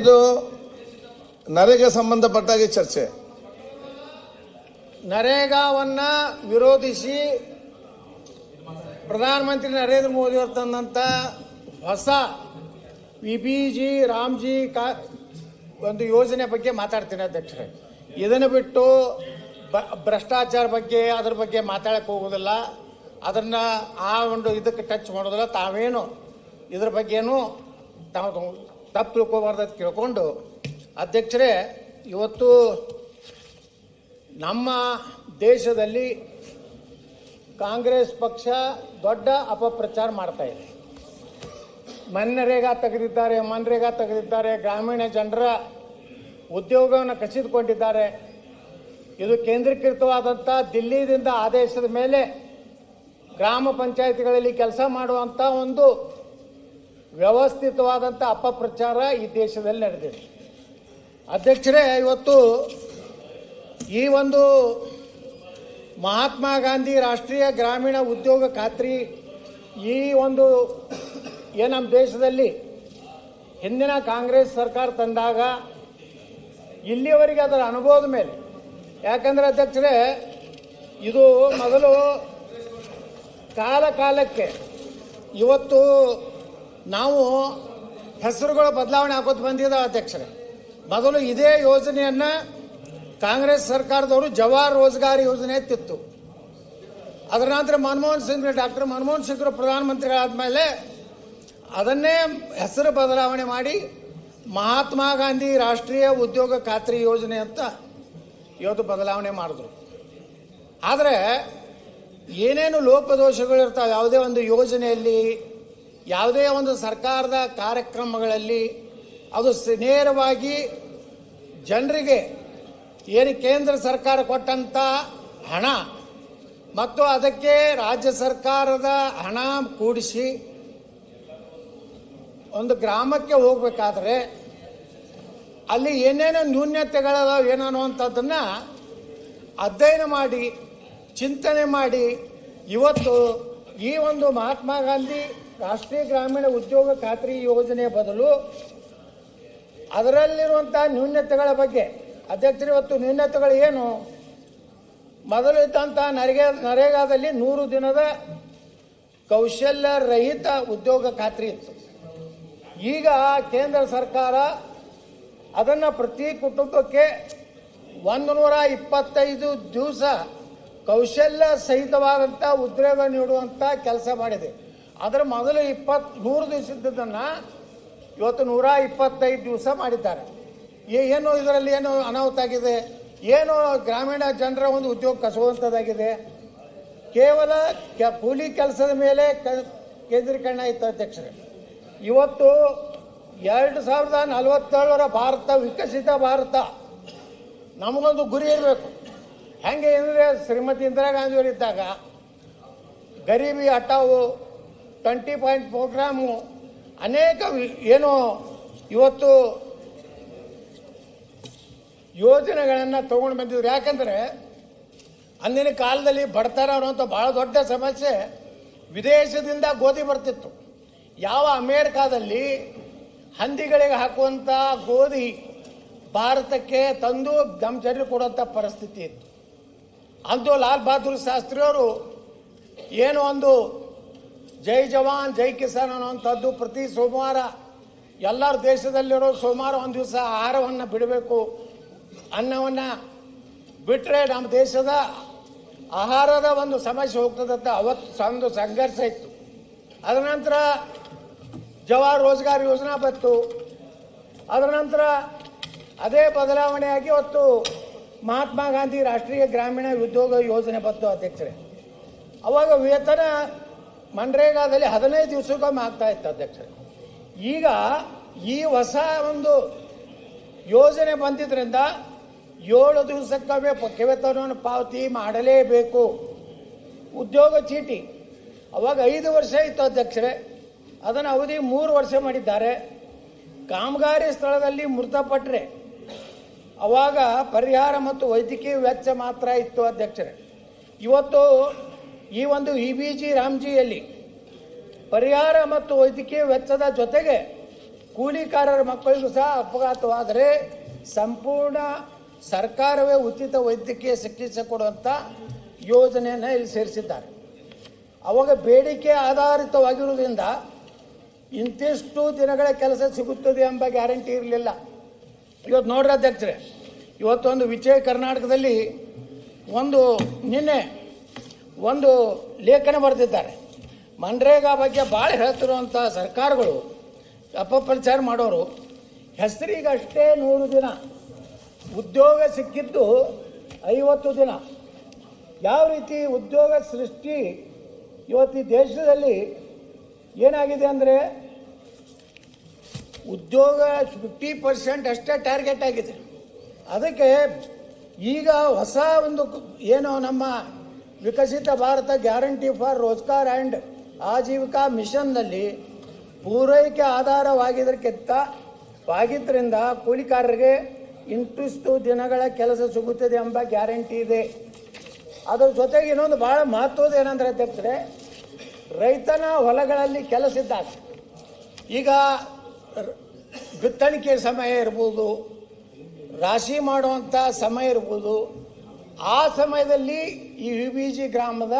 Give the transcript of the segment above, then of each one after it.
ಇದು ನರೇಗೆ ಸಂಬಂಧಪಟ್ಟಾಗೆ ಚರ್ಚೆ. ನರೇಗಾವನ್ನ ವಿರೋಧಿಸಿ ಪ್ರಧಾನಮಂತ್ರಿ ನರೇಂದ್ರ ಮೋದಿ ಅವರು ತಂದಂಥ ಹೊಸ ವಿ ಬಿ ಜಿ ರಾಮ್ಜಿ ಕಾ ಒಂದು ಯೋಜನೆ ಬಗ್ಗೆ ಮಾತಾಡ್ತೀನಿ ಅಧ್ಯಕ್ಷರೇ. ಇದನ್ನು ಬಿಟ್ಟು ಭ್ರಷ್ಟಾಚಾರ ಬಗ್ಗೆ, ಅದ್ರ ಬಗ್ಗೆ ಮಾತಾಡಕ್ಕೆ ಹೋಗೋದಿಲ್ಲ. ಅದನ್ನ ಆ ಒಂದು ಇದಕ್ಕೆ ಟಚ್ ಮಾಡೋದಿಲ್ಲ. ತಾವೇನು ಇದ್ರ ಬಗ್ಗೆನೂ ತಾವು ತಪ್ಪು ತಿಳ್ಕೋಬಾರ್ದು ಅಂತ ಕೇಳ್ಕೊಂಡು ಅಧ್ಯಕ್ಷರೇ, ಇವತ್ತು ನಮ್ಮ ದೇಶದಲ್ಲಿ ಕಾಂಗ್ರೆಸ್ ಪಕ್ಷ ದೊಡ್ಡ ಅಪಪ್ರಚಾರ ಮಾಡ್ತಾ ಇದೆ. ಮನ್ರೇಗಾ ತೆಗೆದಿದ್ದಾರೆ ಮನ್ರೇಗಾ ತೆಗೆದಿದ್ದಾರೆ, ಗ್ರಾಮೀಣ ಜನರ ಉದ್ಯೋಗವನ್ನು ಕಸಿದುಕೊಂಡಿದ್ದಾರೆ. ಇದು ಕೇಂದ್ರೀಕೃತವಾದಂಥ ದಿಲ್ಲಿದಿಂದ ಆದೇಶದ ಮೇಲೆ ಗ್ರಾಮ ಪಂಚಾಯತಿಗಳಲ್ಲಿ ಕೆಲಸ ಮಾಡುವಂಥ ಒಂದು ವ್ಯವಸ್ಥಿತವಾದಂಥ ಅಪಪ್ರಚಾರ ಈ ದೇಶದಲ್ಲಿ ನಡೆದಿದೆ. ಅಧ್ಯಕ್ಷರೇ, ಇವತ್ತು ಈ ಒಂದು ಮಹಾತ್ಮ ಗಾಂಧಿ ರಾಷ್ಟ್ರೀಯ ಗ್ರಾಮೀಣ ಉದ್ಯೋಗ ಖಾತ್ರಿ ಈ ಒಂದು ಏನು ನಮ್ಮ ದೇಶದಲ್ಲಿ ಹಿಂದಿನ ಕಾಂಗ್ರೆಸ್ ಸರ್ಕಾರ ತಂದಾಗ ಇಲ್ಲಿಯವರೆಗೆ ಅದರ ಅನುಭವದ ಮೇಲೆ. ಯಾಕಂದ್ರೆ ಅಧ್ಯಕ್ಷರೇ, ಇದು ಮೊದಲು ಕಾಲ ಕಾಲಕ್ಕೆ ಇವತ್ತು ನಾವು ಹೆಸರುಗಳ ಬದಲಾವಣೆ ಹಾಕೋದು ಬಂದಿದ ಅಧ್ಯಕ್ಷರೇ. ಮೊದಲು ಇದೇ ಯೋಜನೆಯನ್ನು ಕಾಂಗ್ರೆಸ್ ಸರ್ಕಾರದವರು ಜವಾಹರ್ ರೋಜ್ಗಾರ್ ಯೋಜನೆ ಎತ್ತಿತ್ತು. ಅದರ ನಂತರ ಮನಮೋಹನ್ ಸಿಂಗ್, ಡಾಕ್ಟರ್ ಮನಮೋಹನ್ ಸಿಂಗ್ರು ಪ್ರಧಾನಮಂತ್ರಿಗಳಾದಮೇಲೆ ಅದನ್ನೇ ಹೆಸರು ಬದಲಾವಣೆ ಮಾಡಿ ಮಹಾತ್ಮ ಗಾಂಧಿ ರಾಷ್ಟ್ರೀಯ ಉದ್ಯೋಗ ಖಾತ್ರಿ ಯೋಜನೆ ಅಂತ ಇವತ್ತು ಬದಲಾವಣೆ ಮಾಡಿದ್ರು. ಆದರೆ ಏನೇನು ಲೋಪದೋಷಗಳಿರ್ತಾವೆ ಯಾವುದೇ ಒಂದು ಯೋಜನೆಯಲ್ಲಿ ಯಾವುದೇ ಒಂದು ಸರ್ಕಾರದ ಕಾರ್ಯಕ್ರಮಗಳಲ್ಲಿ ಅದು ನೇರವಾಗಿ ಜನರಿಗೆ ಏನು ಕೇಂದ್ರ ಸರ್ಕಾರ ಕೊಟ್ಟಂತ ಹಣ ಮತ್ತು ಅದಕ್ಕೆ ರಾಜ್ಯ ಸರ್ಕಾರದ ಹಣ ಕೂಡಿಸಿ ಒಂದು ಗ್ರಾಮಕ್ಕೆ ಹೋಗ್ಬೇಕಾದ್ರೆ ಅಲ್ಲಿ ಏನೇನೋ ನ್ಯೂನ್ಯತೆಗಳದಾವ ಏನೋ ಅಂಥದ್ದನ್ನು ಅಧ್ಯಯನ ಮಾಡಿ, ಚಿಂತನೆ ಮಾಡಿ ಇವತ್ತು ಈ ಒಂದು ಮಹಾತ್ಮ ಗಾಂಧಿ ರಾಷ್ಟ್ರೀಯ ಗ್ರಾಮೀಣ ಉದ್ಯೋಗ ಖಾತ್ರಿ ಯೋಜನೆ ಬದಲು ಅದರಲ್ಲಿರುವಂಥ ನ್ಯೂನ್ಯತೆಗಳ ಬಗ್ಗೆ. ಅಧ್ಯಕ್ಷರು, ಇವತ್ತು ನ್ಯೂನ್ಯತೆಗಳು ಏನು? ಮೊದಲು ಇದ್ದಂಥ ನರೇಗಾ, ನರೇಗಾದಲ್ಲಿ ನೂರು ದಿನದ ಕೌಶಲ್ಯ ರಹಿತ ಉದ್ಯೋಗ ಖಾತ್ರಿ ಇತ್ತು. ಈಗ ಕೇಂದ್ರ ಸರ್ಕಾರ ಅದನ್ನು ಪ್ರತಿ ಕುಟುಂಬಕ್ಕೆ ಒಂದು ನೂರ ಇಪ್ಪತ್ತೈದು ದಿವಸ ಕೌಶಲ್ಯ ಸಹಿತವಾದಂಥ ಉದ್ಯೋಗ ನೀಡುವಂಥ ಕೆಲಸ ಮಾಡಿದೆ. ಅದರ ಮೊದಲು ಇಪ್ಪತ್ತು ನೂರು ದಿವಸದ್ದನ್ನು ಇವತ್ತು ನೂರ ಇಪ್ಪತ್ತೈದು ದಿವಸ ಮಾಡಿದ್ದಾರೆ. ಏನು ಇದರಲ್ಲಿ ಏನು ಅನಾಹುತ ಆಗಿದೆ? ಏನು ಗ್ರಾಮೀಣ ಜನರ ಒಂದು ಉದ್ಯೋಗ ಕಸುವಂಥದ್ದಾಗಿದೆ ಕೇವಲ ಕೆ- ಕೂಲಿ ಕೆಲಸದ ಮೇಲೆ ಕ- ಕೇಂದ್ರೀಕರಣ ಇತ್ತು ಅಧ್ಯಕ್ಷರೇ. ಇವತ್ತು ಎರಡು ಸಾವಿರದ ನಲವತ್ತೇಳರ ಭಾರತ, ವಿಕಸಿತ ಭಾರತ. ನಮಗೊಂದು ಗುರಿ ಇರಬೇಕು. ಹೆಂಗೆ ಅಂದರೆ ಶ್ರೀಮತಿ ಇಂದಿರಾ ಗಾಂಧಿಯವರಿದ್ದಾಗ ಗರೀಬಿ ಹಟಾವು ಟ್ವೆಂಟಿ ಪಾಯಿಂಟ್ ಪ್ರೋಗ್ರಾಮು ಅನೇಕ ಏನು ಇವತ್ತು ಯೋಜನೆಗಳನ್ನು ತೊಗೊಂಡು ಬಂದಿದ್ರು. ಯಾಕಂದರೆ ಅಂದಿನ ಕಾಲದಲ್ಲಿ ಬಡತನ ಅನ್ನೋಂಥ ಭಾಳ ದೊಡ್ಡ ಸಮಸ್ಯೆ. ವಿದೇಶದಿಂದ ಗೋಧಿ ಬರ್ತಿತ್ತು. ಯಾವ ಅಮೇರಿಕಾದಲ್ಲಿ ಹಂದಿಗಳಿಗೆ ಹಾಕುವಂಥ ಗೋಧಿ ಭಾರತಕ್ಕೆ ತಂದು ದಮ್ ಕೊಡುವಂಥ ಪರಿಸ್ಥಿತಿ ಇತ್ತು. ಅಂದು ಲಾಲ್ ಬಹದ್ದೂರ್ ಶಾಸ್ತ್ರಿಯವರು ಏನೋ ಒಂದು ಜೈ ಜವಾನ್, ಜೈ ಕಿಸಾನ್ ಅನ್ನುವಂಥದ್ದು ಪ್ರತಿ ಸೋಮವಾರ ಎಲ್ಲರ ದೇಶದಲ್ಲಿರೋ ಸೋಮವಾರ ಒಂದು ದಿವಸ ಆಹಾರವನ್ನು ಬಿಡಬೇಕು. ಅನ್ನವನ್ನು ಬಿಟ್ಟರೆ ನಮ್ಮ ದೇಶದ ಆಹಾರದ ಒಂದು ಸಮಸ್ಯೆ ಹೋಗ್ತದಂತ ಅವತ್ತು ಒಂದು ಸಂಘರ್ಷ ಇತ್ತು. ಅದರ ನಂತರ ಜವಾಹರ್ ರೋಜ್ಗಾರ್ ಯೋಜನಾ ಬಂತು. ಅದರ ನಂತರ ಅದೇ ಬದಲಾವಣೆಯಾಗಿ ಇವತ್ತು ಮಹಾತ್ಮ ಗಾಂಧಿ ರಾಷ್ಟ್ರೀಯ ಗ್ರಾಮೀಣ ಉದ್ಯೋಗ ಯೋಜನೆ ಬಂತು ಅಧ್ಯಕ್ಷರೇ. ಅವಾಗ ವೇತನ ಮನ್ರೇಗಾದಲ್ಲಿ ಹದಿನೈದು ದಿವಸಕ್ಕೊಮ್ಮೆ ಆಗ್ತಾ ಇತ್ತು ಅಧ್ಯಕ್ಷರೇ. ಈಗ ಈ ಹೊಸ ಒಂದು ಯೋಜನೆ ಬಂದಿದ್ದರಿಂದ ಏಳು ದಿವಸಕ್ಕೊಮ್ಮೆ ಪಕ್ಕವೇತನವನ್ನು ವೇತನವನ್ನು ಪಾವತಿ ಮಾಡಲೇಬೇಕು. ಉದ್ಯೋಗ ಚೀಟಿ. ಅವಾಗ ಐದು ವರ್ಷ ಇತ್ತು ಅಧ್ಯಕ್ಷರೇ. ಅದನ್ನು ಅವಧಿ ಮೂರು ವರ್ಷ ಮಾಡಿದ್ದಾರೆ. ಕಾಮಗಾರಿ ಸ್ಥಳದಲ್ಲಿ ಮೃತಪಟ್ಟರೆ ಅವಾಗ ಪರಿಹಾರ ಮತ್ತು ವೈದ್ಯಕೀಯ ವೆಚ್ಚ ಮಾತ್ರ ಇತ್ತು ಅಧ್ಯಕ್ಷರೇ. ಇವತ್ತು ಈ ಒಂದು ಇ ಬಿ ಜಿ ರಾಮ್ಜಿಯಲ್ಲಿ ಪರಿಹಾರ ಮತ್ತು ವೈದ್ಯಕೀಯ ವೆಚ್ಚದ ಜೊತೆಗೆ ಕೂಲಿಕಾರರ ಮಕ್ಕಳಿಗೂ ಸಹ ಅಪಘಾತವಾದರೆ ಸಂಪೂರ್ಣ ಸರ್ಕಾರವೇ ಉಚಿತ ವೈದ್ಯಕೀಯ ಚಿಕಿತ್ಸೆ ಕೊಡುವಂಥ ಯೋಜನೆಯನ್ನು ಇಲ್ಲಿ ಸೇರಿಸಿದ್ದಾರೆ. ಅವಾಗ ಬೇಡಿಕೆ ಆಧಾರಿತವಾಗಿರುವುದರಿಂದ ಇಂತಿಷ್ಟು ದಿನಗಳ ಕೆಲಸ ಸಿಗುತ್ತದೆ ಎಂಬ ಗ್ಯಾರಂಟಿ ಇರಲಿಲ್ಲ. ಇವತ್ತು ನೋಡ್ರಿ ಅಧ್ಯಕ್ಷರೇ, ಇವತ್ತೊಂದು ವಿಜಯ ಕರ್ನಾಟಕದಲ್ಲಿ ಒಂದು ನಿನ್ನೆ ಒಂದು ಲೇಖನ ಬರೆದಿದ್ದಾರೆ. ಮನ್ರೇಗಾ ಬಗ್ಗೆ ಭಾಳ ಹೇಳ್ತಿರುವಂಥ ಸರ್ಕಾರಗಳು ಅಪಪ್ರಚಾರ ಮಾಡೋರು, ಹೆಸರಿಗಷ್ಟೇ ನೂರು ದಿನ, ಉದ್ಯೋಗ ಸಿಕ್ಕಿದ್ದು ಐವತ್ತು ದಿನ. ಯಾವ ರೀತಿ ಉದ್ಯೋಗ ಸೃಷ್ಟಿ ಇವತ್ತು ದೇಶದಲ್ಲಿ ಏನಾಗಿದೆ ಅಂದರೆ, ಉದ್ಯೋಗ ಫಿಫ್ಟಿ ಪರ್ಸೆಂಟ್ ಅಷ್ಟೇ ಟಾರ್ಗೆಟ್ ಆಗಿದೆ. ಅದಕ್ಕೆ ಈಗ ಹೊಸ ಒಂದು ಏನು ನಮ್ಮ Viksit Bharat guarantee for Rozgar and Ajeevika ಮಿಷನ್ನಲ್ಲಿ ಪೂರೈಕೆ ಆಧಾರವಾಗಿದ್ದಕ್ಕಿಂತ ವಾಗಿದ್ದರಿಂದ ಕೂಲಿಕಾರರಿಗೆ ಇಂತಿಷ್ಟು ದಿನಗಳ ಕೆಲಸ ಸಿಗುತ್ತದೆ ಎಂಬ ಗ್ಯಾರಂಟಿ ಇದೆ. ಅದರ ಜೊತೆಗೆ ಇನ್ನೊಂದು ಭಾಳ ಮಹತ್ವದ ಏನಂದ್ರೆ ಅಧ್ಯಕ್ಷರೇ, ರೈತನ ಹೊಲಗಳಲ್ಲಿ ಕೆಲಸ ಇದ್ದಾಗ ಈಗ ಬಿತ್ತಣಿಕೆ ಸಮಯ ಇರ್ಬೋದು, ರಾಶಿ ಮಾಡುವಂಥ ಸಮಯ ಇರ್ಬೋದು ಆ ಸಮಯದಲ್ಲಿ ಈ ಯು ಬಿ ಜಿ ಗ್ರಾಮದ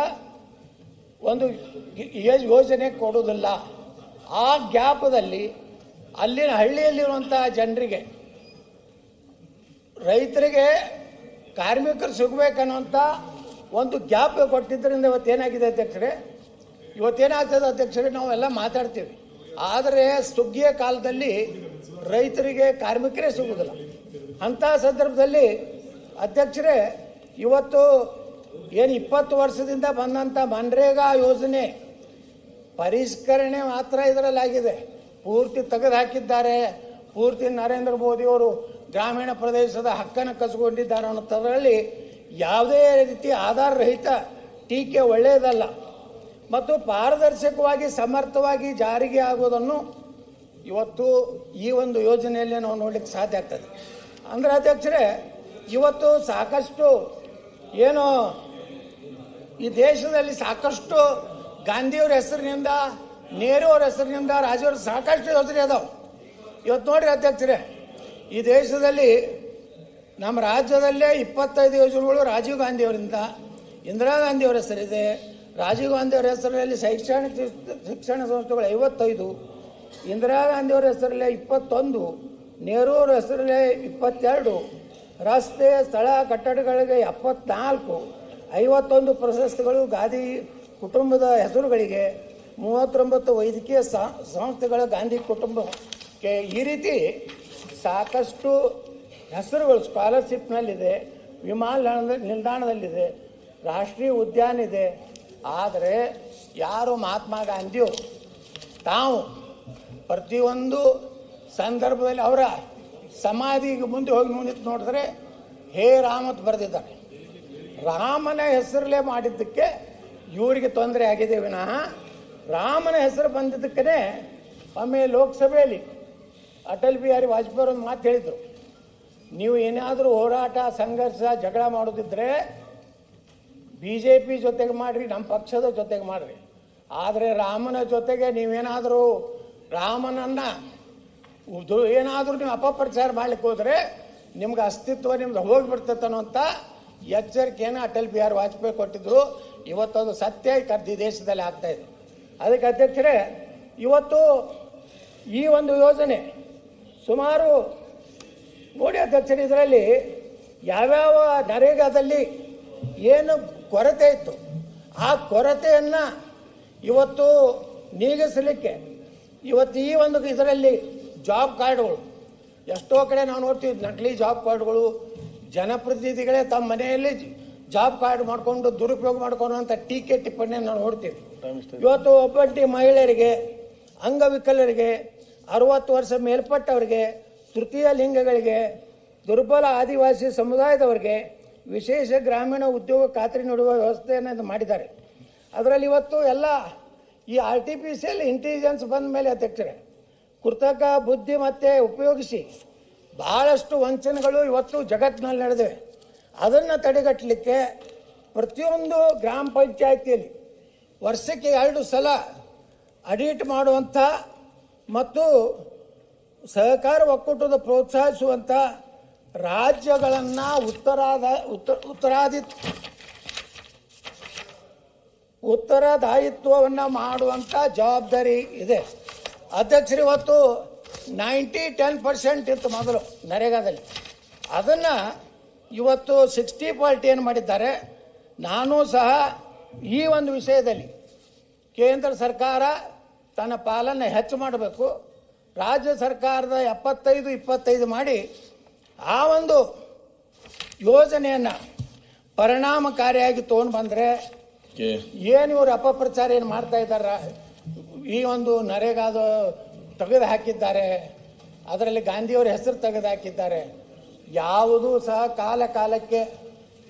ಒಂದು ಯೋಜನೆ ಕೊಡುವುದಿಲ್ಲ. ಆ ಗ್ಯಾಪದಲ್ಲಿ ಅಲ್ಲಿನ ಹಳ್ಳಿಯಲ್ಲಿರುವಂಥ ಜನರಿಗೆ ರೈತರಿಗೆ ಕಾರ್ಮಿಕರು ಸಿಗಬೇಕನ್ನುವಂಥ ಒಂದು ಗ್ಯಾಪ್ ಕೊಟ್ಟಿದ್ದರಿಂದ ಇವತ್ತೇನಾಗಿದೆ ಅಧ್ಯಕ್ಷರೇ? ಇವತ್ತೇನಾಗ್ತದೆ ಅಧ್ಯಕ್ಷರೇ? ನಾವೆಲ್ಲ ಮಾತಾಡ್ತೀವಿ. ಆದರೆ ಸುಗ್ಗಿಯ ಕಾಲದಲ್ಲಿ ರೈತರಿಗೆ, ಕಾರ್ಮಿಕರೇ ಸಿಗುವುದಿಲ್ಲ. ಅಂಥ ಸಂದರ್ಭದಲ್ಲಿ ಅಧ್ಯಕ್ಷರೇ ಇವತ್ತು ಏನು ಇಪ್ಪತ್ತು ವರ್ಷದಿಂದ ಬಂದಂಥ ಮನ್ರೇಗಾ ಯೋಜನೆ ಪರಿಷ್ಕರಣೆ ಮಾತ್ರ ಇದರಲ್ಲಿ ಆಗಿದೆ. ಪೂರ್ತಿ ತೆಗೆದು ಹಾಕಿದ್ದಾರೆ. ಪೂರ್ತಿ ನರೇಂದ್ರ ಮೋದಿಯವರು ಗ್ರಾಮೀಣ ಪ್ರದೇಶದ ಹಕ್ಕನ್ನು ಕಸ್ಕೊಂಡಿದ್ದಾರೆ ಅನ್ನೋದರಲ್ಲಿ ಯಾವುದೇ ರೀತಿ ಆಧಾರರಹಿತ ಟೀಕೆ ಒಳ್ಳೆಯದಲ್ಲ. ಮತ್ತು ಪಾರದರ್ಶಕವಾಗಿ, ಸಮರ್ಥವಾಗಿ ಜಾರಿಗೆ ಆಗುವುದನ್ನು ಇವತ್ತು ಈ ಒಂದು ಯೋಜನೆಯಲ್ಲಿ ನಾವು ನೋಡಲಿಕ್ಕೆ ಸಾಧ್ಯ ಆಗ್ತದೆ. ಅಂದರೆ ಅಧ್ಯಕ್ಷರೇ, ಇವತ್ತು ಸಾಕಷ್ಟು ಏನು ಈ ದೇಶದಲ್ಲಿ ಸಾಕಷ್ಟು ಗಾಂಧಿಯವ್ರ ಹೆಸರಿನಿಂದ ನೆಹರು ಅವ್ರ ಹೆಸರಿನಿಂದ, ರಾಜೀವ್ರ ಸಾಕಷ್ಟು ಯೋಜನೆ ಅದಾವೆ. ಇವತ್ತು ನೋಡ್ರಿ ಅಧ್ಯಕ್ಷರೇ, ಈ ದೇಶದಲ್ಲಿ ನಮ್ಮ ರಾಜ್ಯದಲ್ಲೇ ಇಪ್ಪತ್ತೈದು ಯೋಜನೆಗಳು ರಾಜೀವ್ ಗಾಂಧಿ ಅವರಿಂದ ಇಂದಿರಾ ಗಾಂಧಿ ಅವರ ಹೆಸರಿದೆ, ರಾಜೀವ್ ಗಾಂಧಿ ಅವರ ಹೆಸರಲ್ಲಿ ಶೈಕ್ಷಣಿಕ ಶಿಕ್ಷಣ ಸಂಸ್ಥೆಗಳು ಐವತ್ತೈದು, ಇಂದಿರಾ ಗಾಂಧಿ ಅವರ ಹೆಸರಲ್ಲೇ ಇಪ್ಪತ್ತೊಂದು ನೆಹರು ಅವರ ಹೆಸರಲ್ಲೇ ಇಪ್ಪತ್ತೆರಡು ರಸ್ತೆ, ಸ್ಥಳ, ಕಟ್ಟಡಗಳಿಗೆ ಎಪ್ಪತ್ನಾಲ್ಕು, ಐವತ್ತೊಂದು ಪ್ರಶಸ್ತಿಗಳು ಗಾಂಧಿ ಕುಟುಂಬದ ಹೆಸರುಗಳಿಗೆ, ಮೂವತ್ತೊಂಬತ್ತು ವೈದ್ಯಕೀಯ ಸಂಸ್ಥೆಗಳ ಗಾಂಧಿ ಕುಟುಂಬಕ್ಕೆ ಈ ರೀತಿ ಸಾಕಷ್ಟು ಹೆಸರುಗಳು ಸ್ಕಾಲರ್ಶಿಪ್ನಲ್ಲಿದೆ, ವಿಮಾನ ನಿಲ್ದಾಣದಲ್ಲಿದೆ, ರಾಷ್ಟ್ರೀಯ ಉದ್ಯಾನ ಇದೆ. ಆದರೆ ಯಾರು ಮಹಾತ್ಮ ಗಾಂಧಿಯವರು ತಾವು ಪ್ರತಿಯೊಂದು ಸಂದರ್ಭದಲ್ಲಿ ಅವರ ಸಮಾಧಿಗೆ ಮುಂದೆ ಹೋಗಿ ನಿಂತು ನೋಡಿದ್ರೆ ಹೇ ರಾಮತ್ ಬರೆದಿದ್ದಾರೆ ರಾಮನ ಹೆಸರಲ್ಲೇ ಮಾಡಿದ್ದಕ್ಕೆ ಇವರಿಗೆ ತೊಂದರೆ ಆಗಿದೆ ವಿನಃ ರಾಮನ ಹೆಸರು ಬಂದಿದ್ದಕ್ಕೇ ಒಮ್ಮೆ ಲೋಕಸಭೆಯಲ್ಲಿ ಅಟಲ್ ಬಿಹಾರಿ ವಾಜಪೇಯಿ ಒಂದು ಮಾತು ಹೇಳಿದರು. ನೀವು ಏನಾದರೂ ಹೋರಾಟ, ಸಂಘರ್ಷ, ಜಗಳ ಮಾಡೋದಿದ್ರೆ ಬಿ ಜೆ ಪಿ ಜೊತೆಗೆ ಮಾಡಿರಿ, ನಮ್ಮ ಪಕ್ಷದ ಜೊತೆಗೆ ಮಾಡಿರಿ. ಆದರೆ ರಾಮನ ಜೊತೆಗೆ ನೀವೇನಾದರೂ ರಾಮನನ್ನು ಏನಾದರೂ ನೀವು ಅಪಪ್ರಚಾರ ಮಾಡ್ಲಿಕ್ಕೆ ಹೋದರೆ ನಿಮ್ಗೆ ಅಸ್ತಿತ್ವ ನಿಮ್ದು ಹೋಗಿಬಿಡ್ತೈತೆ ಅನ್ನೋಂಥ ಎಚ್ಚರಿಕೆಯನ್ನು ಅಟಲ್ ಬಿಹಾರಿ ವಾಜಪೇಯಿ ಕೊಟ್ಟಿದ್ರು. ಇವತ್ತದು ಸತ್ಯ ಕರ್ದಿ ದೇಶದಲ್ಲಿ ಆಗ್ತಾ ಇದೆ. ಅದಕ್ಕೆ ಅಧ್ಯಕ್ಷರೇ, ಇವತ್ತು ಈ ಒಂದು ಯೋಜನೆ ಸುಮಾರು ನೋಡಿ ಅಧ್ಯಕ್ಷರು, ಇದರಲ್ಲಿ ಯಾವ್ಯಾವ ನರೇಗಾದಲ್ಲಿ ಏನು ಕೊರತೆ ಇತ್ತು, ಆ ಕೊರತೆಯನ್ನು ಇವತ್ತು ನೀಗಿಸಲಿಕ್ಕೆ ಇವತ್ತು ಈ ಒಂದು ಇದರಲ್ಲಿ ಜಾಬ್ ಕಾರ್ಡ್ಗಳು ಎಷ್ಟೋ ಕಡೆ ನಾವು ನೋಡ್ತೀವಿ ನಕಲಿ ಜಾಬ್ ಕಾರ್ಡ್ಗಳು ಜನಪ್ರತಿನಿಧಿಗಳೇ ತಮ್ಮ ಮನೆಯಲ್ಲಿ ಜಾಬ್ ಕಾರ್ಡ್ ಮಾಡಿಕೊಂಡು ದುರುಪಯೋಗ ಮಾಡ್ಕೊಳ್ಳುವಂಥ ಟೀಕೆ ಟಿಪ್ಪಣಿಯನ್ನು ನಾವು ನೋಡ್ತೀವಿ. ಇವತ್ತು ಒಬ್ಬಂಟಿ ಮಹಿಳೆಯರಿಗೆ ಅಂಗವಿಕಲರಿಗೆ ಅರವತ್ತು ವರ್ಷ ಮೇಲ್ಪಟ್ಟವರಿಗೆ ತೃತೀಯ ಲಿಂಗಗಳಿಗೆ ದುರ್ಬಲ ಆದಿವಾಸಿ ಸಮುದಾಯದವರಿಗೆ ವಿಶೇಷ ಗ್ರಾಮೀಣ ಉದ್ಯೋಗ ಖಾತ್ರಿ ನೀಡುವ ವ್ಯವಸ್ಥೆಯನ್ನು ಮಾಡಿದ್ದಾರೆ. ಅದರಲ್ಲಿ ಇವತ್ತು ಎಲ್ಲ ಈ R T P artificial intelligence ಬಂದ ಮೇಲೆ ಅಧ್ಯಕ್ಷರೇ ಕೃತಕ ಬುದ್ಧಿಮತ್ತೆ ಉಪಯೋಗಿಸಿ ಬಹಳಷ್ಟು ವಂಚನೆಗಳು ಇವತ್ತು ಜಗತ್ತಿನಲ್ಲಿ ನಡೆದಿವೆ. ಅದನ್ನು ತಡೆಗಟ್ಟಲಿಕ್ಕೆ ಪ್ರತಿಯೊಂದು ಗ್ರಾಮ ಪಂಚಾಯತಿಯಲ್ಲಿ ವರ್ಷಕ್ಕೆ ಎರಡು ಸಲ ಅಡಿಟ್ ಮಾಡುವಂಥ ಮತ್ತು ಸಹಕಾರ ಒಕ್ಕೂಟದ ಪ್ರೋತ್ಸಾಹಿಸುವಂಥ ರಾಜ್ಯಗಳನ್ನು ಉತ್ತರಾದ ಉತ್ತರ ಉತ್ತರಾದಿ ಉತ್ತರದಾಯಿತ್ವವನ್ನು ಮಾಡುವಂಥ ಜವಾಬ್ದಾರಿ ಇದೆ. ಅಧ್ಯಕ್ಷರು ಇವತ್ತು ನೈಂಟಿ ಟೆನ್ ಪರ್ಸೆಂಟ್ ಇತ್ತು ಮೊದಲು ನರೇಗಾದಲ್ಲಿ. ಅದನ್ನ ಇವತ್ತು ಸಿಕ್ಸ್ಟಿ ಪಾರ್ಟಿ ಏನು ಮಾಡಿದ್ದಾರೆ ನಾನು ಸಹ ಈ ಒಂದು ವಿಷಯದಲ್ಲಿ ಕೇಂದ್ರ ಸರ್ಕಾರ ತನ್ನ ಪಾಲನ್ನು ಹೆಚ್ಚು ಮಾಡಬೇಕು ರಾಜ್ಯ ಸರ್ಕಾರದ ಎಪ್ಪತ್ತೈದು ಇಪ್ಪತ್ತೈದು ಮಾಡಿ ಆ ಒಂದು ಯೋಜನೆಯನ್ನು ಪರಿಣಾಮಕಾರಿಯಾಗಿ ತೊಗೊಂಡು ಬಂದರೆ ಏನು ಇವರು ಅಪಪ್ರಚಾರ ಏನು ಮಾಡ್ತಾ ಇದ್ದಾರ? ಈ ಒಂದು ನರೇಗಾದ ತೆಗೆದು ಹಾಕಿದ್ದಾರೆ. ಅದರಲ್ಲಿ ಗಾಂಧಿಯವರ ಹೆಸರು ತೆಗೆದು ಹಾಕಿದ್ದಾರೆ. ಯಾವುದೂ ಸಹ ಕಾಲ ಕಾಲಕ್ಕೆ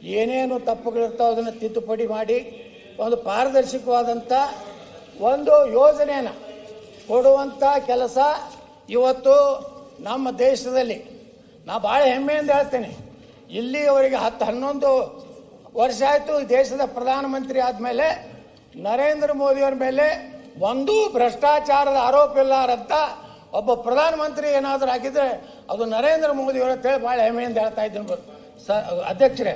ಏನೇನು ತಪ್ಪುಗಳಿರ್ತಾವೆ ಅದನ್ನು ತಿದ್ದುಪಡಿ ಮಾಡಿ ಒಂದು ಪಾರದರ್ಶಕವಾದಂಥ ಒಂದು ಯೋಜನೆಯನ್ನು ಕೊಡುವಂಥ ಕೆಲಸ ಇವತ್ತು ನಮ್ಮ ದೇಶದಲ್ಲಿ. ನಾ ಭಾಳ ಹೆಮ್ಮೆಯಿಂದ ಹೇಳ್ತೇನೆ. ಇಲ್ಲಿಯವರೆಗೆ ಹತ್ತು ಹನ್ನೊಂದು ವರ್ಷ ಆಯಿತು ದೇಶದ ಪ್ರಧಾನಮಂತ್ರಿ ಆದಮೇಲೆ ನರೇಂದ್ರ ಮೋದಿಯವರ ಮೇಲೆ ಒಂದೂ ಭ್ರಷ್ಟಾಚಾರದ ಆರೋಪ ಇಲ್ಲಾರಂತ ಒಬ್ಬ ಪ್ರಧಾನಮಂತ್ರಿ ಏನಾದರೂ ಆಗಿದ್ರೆ ಅದು ನರೇಂದ್ರ ಮೋದಿ ಅಂತೇಳಿ ಭಾಳ ಹೆಮ್ಮೆಯಿಂದ ಹೇಳ್ತಾ ಇದ್ದೀನಿ ಸ ಅಧ್ಯಕ್ಷರೇ.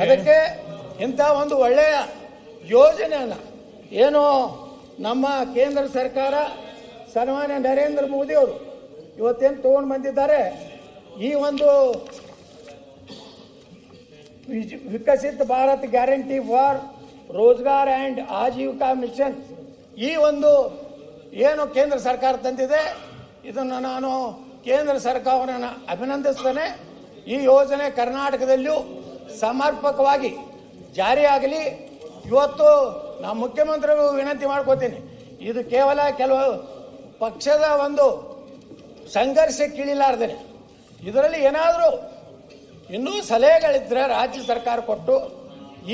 ಅದಕ್ಕೆ ಇಂಥ ಒಂದು ಒಳ್ಳೆಯ ಯೋಜನೆಯನ್ನು ಏನು ನಮ್ಮ ಕೇಂದ್ರ ಸರ್ಕಾರ ಸನ್ಮಾನ್ಯ ನರೇಂದ್ರ ಮೋದಿ ಅವರು ಇವತ್ತೇನು ತೊಗೊಂಡು ಬಂದಿದ್ದಾರೆ ಈ ಒಂದು Viksit Bharat guarantee for Rozgar and Ajeevika mission ಈ ಒಂದು ಏನು ಕೇಂದ್ರ ಸರ್ಕಾರ ತಂದಿದೆ, ಇದನ್ನು ನಾನು ಕೇಂದ್ರ ಸರ್ಕಾರವನ್ನು ಅಭಿನಂದಿಸ್ತೇನೆ. ಈ ಯೋಜನೆ ಕರ್ನಾಟಕದಲ್ಲಿಯೂ ಸಮರ್ಪಕವಾಗಿ ಜಾರಿಯಾಗಲಿ. ಇವತ್ತು ನಮ್ಮ ಮುಖ್ಯಮಂತ್ರಿಗಳು ವಿನಂತಿ ಮಾಡ್ಕೋತೀನಿ. ಇದು ಕೇವಲ ಕೆಲವು ಪಕ್ಷದ ಒಂದು ಸಂಘರ್ಷಕ್ಕೆ ಇಳಿಲಾರ್ದೇನೆ. ಇದರಲ್ಲಿ ಏನಾದರೂ ಇನ್ನೂ ಸಲಹೆಗಳಿದ್ದರೆ ರಾಜ್ಯ ಸರ್ಕಾರ ಕೊಟ್ಟು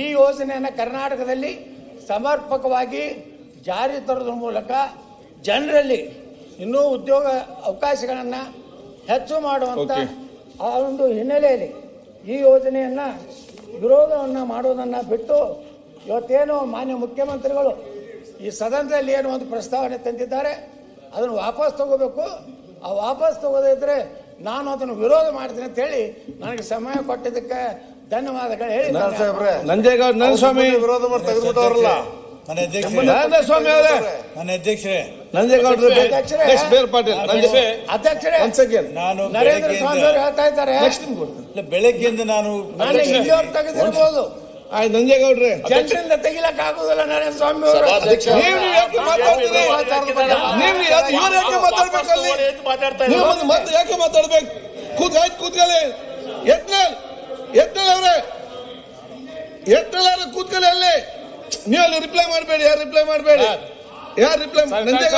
ಈ ಯೋಜನೆಯನ್ನು ಕರ್ನಾಟಕದಲ್ಲಿ ಸಮರ್ಪಕವಾಗಿ ಜಾರಿ ತರೋದ್ರ ಮೂಲಕ ಜನರಲ್ಲಿ ಇನ್ನೂ ಉದ್ಯೋಗ ಅವಕಾಶಗಳನ್ನು ಹೆಚ್ಚು ಮಾಡುವಂಥ Okay. ಆ ಒಂದು ಹಿನ್ನೆಲೆಯಲ್ಲಿ ಈ ಯೋಜನೆಯನ್ನು ವಿರೋಧವನ್ನು ಮಾಡೋದನ್ನು ಬಿಟ್ಟು ಇವತ್ತೇನು ಮಾನ್ಯ ಮುಖ್ಯಮಂತ್ರಿಗಳು ಈ ಸದನದಲ್ಲಿ ಏನು ಒಂದು ಪ್ರಸ್ತಾವನೆ ತಂದಿದ್ದಾರೆ ಅದನ್ನು ವಾಪಸ್ ತಗೋಬೇಕು. ಆ ವಾಪಸ್ ತಗೋದಿದ್ರೆ ನಾನು ಅದನ್ನು ವಿರೋಧ ಮಾಡ್ತೀನಿ ಅಂತ ಹೇಳಿ ನನಗೆ ಸಮಯ ಕೊಟ್ಟಿದ್ದಕ್ಕೆ ಧನ್ಯವಾದಗಳು ಹೇಳಿ ನಂಜೇಗೌಡ ನಂಜಸ್ವಾಮಿ ವಿರೋಧ ಮಾಡಿ ತೆಗೆದುಬಿಟ್ಟವ್ರಲ್ಲ ಮನೆ ಅಧ್ಯಕ್ಷರೇ ಸ್ವಾಮಿ ಅವರೇ ಮನೆ ಅಧ್ಯಕ್ಷರೇ ನಂಜೇಗೌಡ್ರು ಅಧ್ಯಕ್ಷರೇ. ಬೇರ್ ಪಾಟೀಲ್ ನಾನು ನರೇಂದ್ರ ಸ್ವಾಮಿ ಅವರು ಬೆಳಗ್ಗೆಯಿಂದ ಹೇಳ್ತಾ ಇದ್ದಾರೆ ನೆಕ್ಸ್ಟ್ ನಿಮ್ಗೆ ಇಲ್ಲ, ಬೆಳಗ್ಗೆಯಿಂದ ನಾನು ತೆಗೆದಿರ್ಬೋದು ಆಯ್ತು ನಂಜೇಗೌಡ್ರೆ ಜನರಿಂದ ತೆಗಿಲಕ್ ಆಗುದಿಲ್ಲ ನರೇಂದ್ರ ಸ್ವಾಮಿ ಅವರು ನೀವು ಯಾಕೆ ಮಾತಾಡ್ತೀರಿ ನೀವು ಯಾಕೆ- ಇವ್ರು ಯಾಕೆ ಮಾತಾಡ್ಬೇಕಲ್ಲಿ ನೀವು ಮತ್ತೆ ಮತ್ತೆ ಯಾಕೆ ಮಾತಾಡ್ಬೇಕು ಕೂತ್ ಆಯ್ತು ಕೂತ್ಕೊಳ್ಳಿ ಎತ್ನಲ್ ಎತ್ನಲ್ ಅವ್ರೆ ಎತ್ನಲ್ ಅವ್ರೆ ಕೂತ್ಕೊಳ್ಳಿ ಅಲ್ಲಿ ನೀವು ಅಲ್ಲಿ ರಿಪ್ಲೈ ಮಾಡಬೇಡಿ ಯಾರು ರಿಪ್ಲೈ ಮಾಡಬೇಡಿ? ಯಾರು? ರಿಪ್ಲೈ ನಂಜೇಗೌಡ